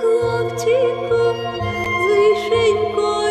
хлопчику, з вишенькою